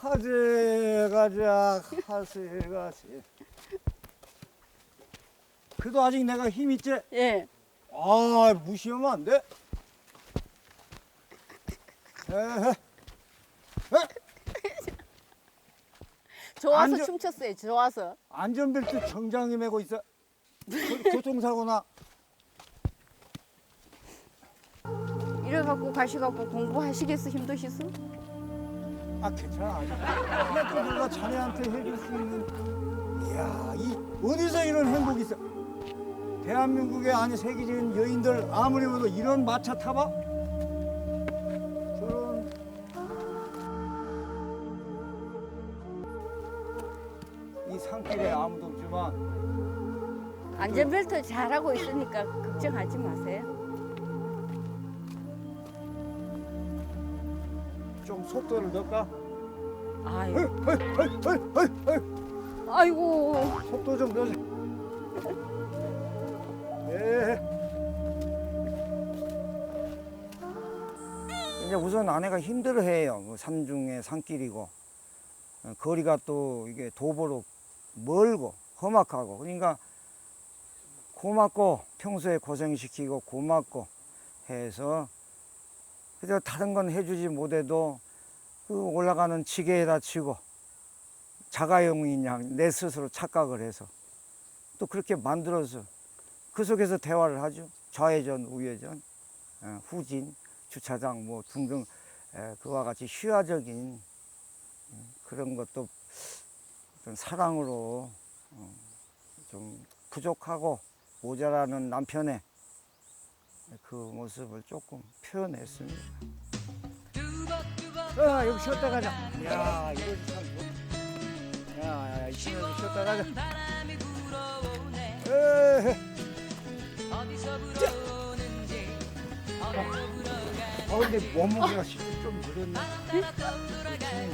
가져가자 가져가지 그래도 아직 내가 힘 있지? 예. 아 무시하면 안 돼. 에헤. 좋아서 앉아- 춤췄어요. 좋아서. 안전벨트 정장이 메고 있어. 교- 교통사고나 이래 갖고 가셔갖고 공부하시겠어 힘드시소? 아 괜찮아. 그래도 누가 자네한테 해줄 수 있는 이야 이 어디서 이런 행복이 있어? 대한민국의 아니 세계적인 여인들 아무리 봐도 이런 마차 타봐? 저런 이 산길에 아무도 없지만 안전벨트 잘하고 있으니까 걱정하지 마세요. 좀 속도를 넣을까? 아유, 헤이, 헤이, 헤이, 헤이. 아이고. 속도 좀 넣어줘. 예. 이제 우선 아내가 힘들어해요. 그 산중에 산길이고 어, 거리가 또 이게 도보로 멀고 험악하고 그러니까 고맙고 평소에 고생시키고 고맙고 해서 그저 다른 건 해주지 못해도 그 올라가는 지게에다 치고 자가용인 양내 스스로 착각을 해서 또 그렇게 만들어서 그 속에서 대화를 하죠. 좌회전, 우회전, 어, 후진, 주차장 뭐 등등 에, 그와 같이 휴화적인 음, 그런 것도 좀 사랑으로 어, 좀 부족하고 모자라는 남편의 그 모습을 조금 표현했습니다. 아, 여기 쉬었다 가자. 야, 이거 참 좋. 야, 야, 이 친구 쉬었다 가자. 아, 근데 몸무게가 실제 좀 늘었네. 힘이 많나?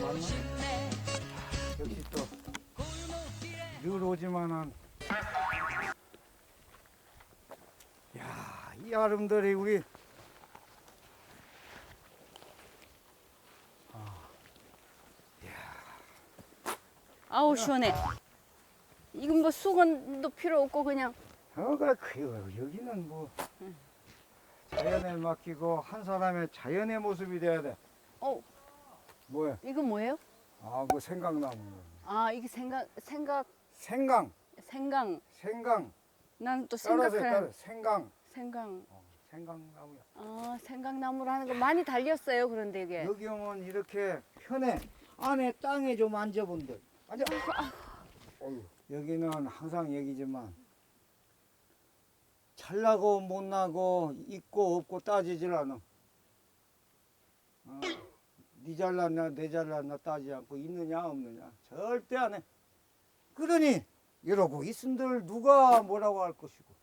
역시 또 늘어오지만은 야, 이 아름들이 우리 아우 시원해. 이건 뭐 수건도 필요 없고 그냥 어가 그 여기는 뭐 자연에 맡기고 한 사람의 자연의 모습이 돼야 돼. 어 뭐야? 이건 뭐예요? 아, 그 생강나무. 아 이게 생각 생각 생강, 생강. 생강. 나는 또 따라서 따라. 생강. 생강. 어, 생강나무야. 아 생강나무라는 거 많이 달렸어요. 그런데 이게 여기 오면 이렇게 편해. 안에 땅에 좀 앉아본들. 앉아. 여기는 항상 얘기지만 잘나고 못나고 있고 없고 따지질 않아. 어, 네 잘났나 내 잘났나 따지지 않고 있느냐 없느냐 절대 안 해. 그러니 이러고 있은들 누가 뭐라고 할 것이고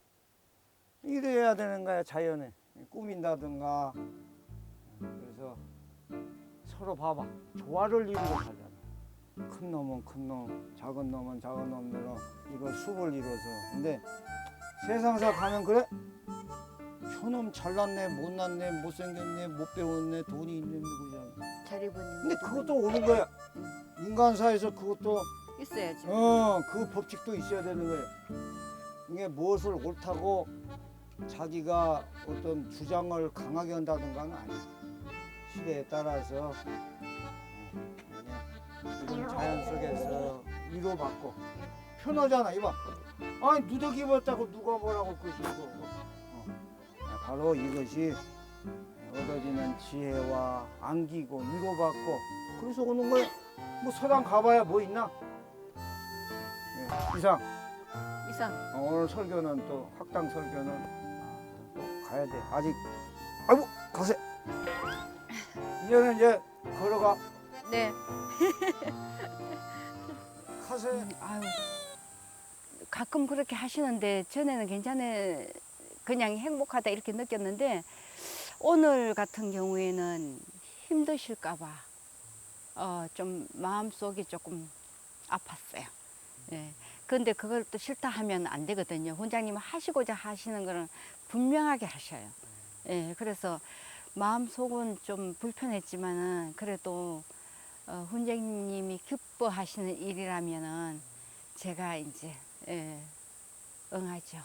이래야 되는 거야 자연에 꾸민다든가 그래서 서로 봐봐 조화를 이루고 살잖아 큰 놈은 큰 놈, 작은 놈은 작은 놈대로 이걸 숲을 이루어서 근데 세상사 가면 그래? 저놈 잘났네 못났네 못생겼네 못 배웠네 돈이 있네 누구잖아 잘 입은 근데 그것도 오는 거야 인간사에서 그것도 있어야지. 어, 그 법칙도 있어야 되는 거예요. 이게 무엇을 옳다고 자기가 어떤 주장을 강하게 한다든가는 아니에요. 시대에 따라서 자연 속에서 위로받고 편하잖아, 이봐. 아니 누더기 입었다고 누가 뭐라고 할 것이고. 어. 바로 이것이 얻어지는 지혜와 안기고 위로받고 그래서 오는 거예요. 뭐 서당 가봐야 뭐 있나? 예, 이상 이상. 어, 오늘 설교는 또 학당 설교는 또 가야 돼 아직 아이고 가세 이제는 이제 걸어가 네. 가세 아유. 가끔 그렇게 하시는데 전에는 괜찮아 그냥 행복하다 이렇게 느꼈는데 오늘 같은 경우에는 힘드실까봐 어, 좀 마음속이 조금 아팠어요. 예. 근데 그걸 또 싫다 하면 안 되거든요. 원장님 하시고자 하시는 거는 분명하게 하셔요. 예. 그래서 마음속은 좀 불편했지만은 그래도 어, 훈장님이 기뻐하시는 일이라면은 제가 이제 예, 응하죠.